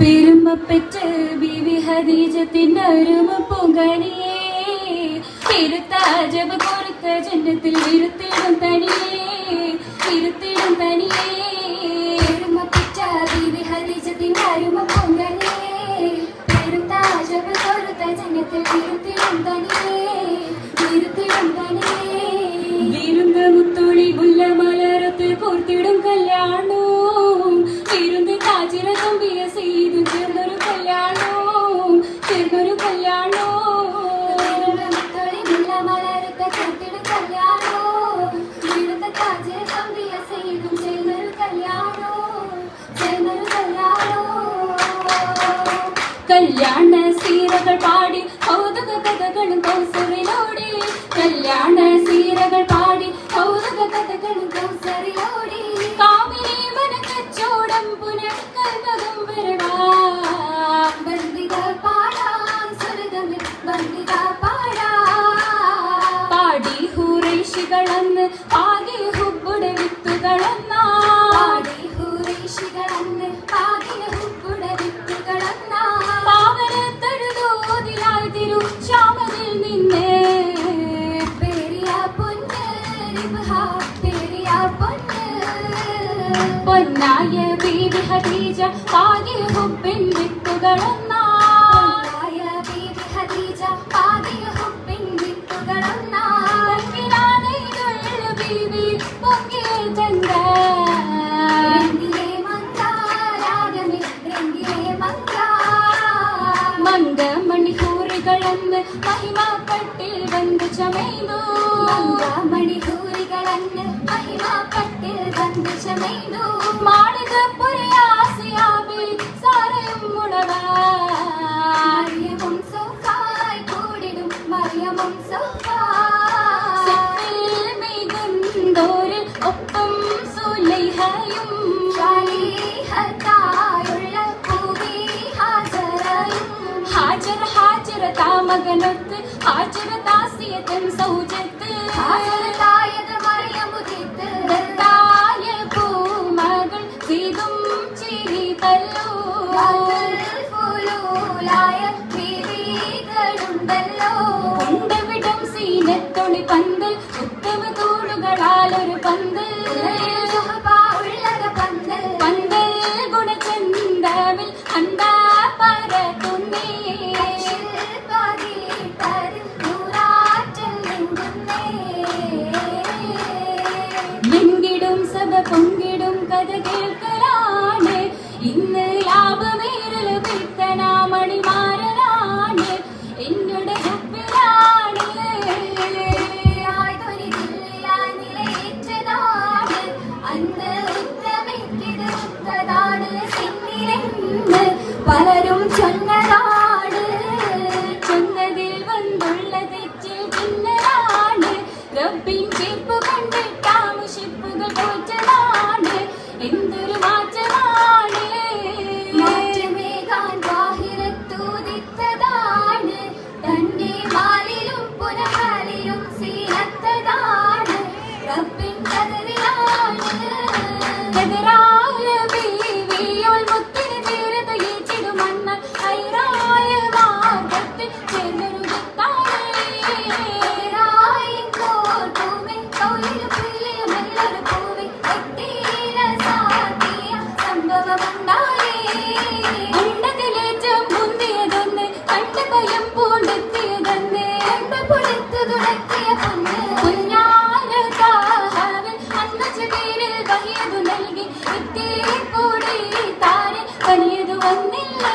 പെരുമപ്പെറ്റ ബിവി ഹദീജത്തിന്റെ അരുമ പൊങ്കണിയേ. പെരുത്ത കൊടുത്ത ജന്മത്തിൽ ഇരുത്തിടും തനിയേ. ഇരുത്തിടും തനിയേ. പെരുമപ്പെറ്റ ബിവി ഹദീജത്തിന്റെ അരുമ പൊങ്കണിയേ. പെരുത്ത കൊടുത്ത ജന്മത്തിൽ ഇരുത്തിടും തനിയേ. ഇരുത്തിടും തനിയേ. വിരുന്ന കല്യാണോ വിരുന്ന് കാച്ചിര തമ്പിയ ചെയ്തു ചേർന്നൊരു കല്യാണവും. ചേർന്നൊരു കല്യാണവും. ചെയ്തു ചേർന്നൊരു കല്യാണോ ചേർന്നൊരു കല്യാണോ കല്യാണ സീരകൾ പാടി കൗതുക കഥകളും കൗസറിലോടി കല്യാണ സീരകൾ പാടി കൗതുക കഥകളും കൗസറിലോടി ഹൂറേഷികളന്ന് പാകെ ഹുബുടെ വിത്തുകളെന്നാ. പാടി ഹൂറേഷികളന്ന് പാകെ ഹുബുടെ വിത്തുകളെന്നാ. പാവന തഴുതോതിലായി തിരു ശ്യാമതിൽ നിന്ന്. പെരിയ പൊന്ന് റിബ്ഹ പൊന്ന്. പൊന്നായ ബീബി ഹദീജ പാകെ ഹുബിൻ വിത്തുകളെന്നാ. மணிகூறுகளன்னு மகிமாப்பட்டு வந்து சமைந்து மணிகூறுகளன்னு மகிமாப்பட்டு வந்து சமைந்து மாடுக புரியாசியாவி சாரையும் உணவ. மரியமும் சோகாய் கூடிடும் மரியமும் சோகாய் ഹാജർ ഹാജർ താമകനൊത്ത് ഹാജർ ദാസിയതൻ സൗജത്ത്. ഹാജരതായത് മറിയമുദിത്ത് ദത്തായ പൂമകൾ സീതും ചിരി തല്ലോ ഫുലൂലായ ബീവികളുണ്ടല്ലോ ഉണ്ടവിടം സീനത്തൊളി പന്തൽ ഉത്തമ തൂണുകളാൽ ഒരു പന്തൽ. ಕದಗೆ നൽകി. ഇത്തേ കൂടി താരെ പണിയതു വന്നില്ലേ.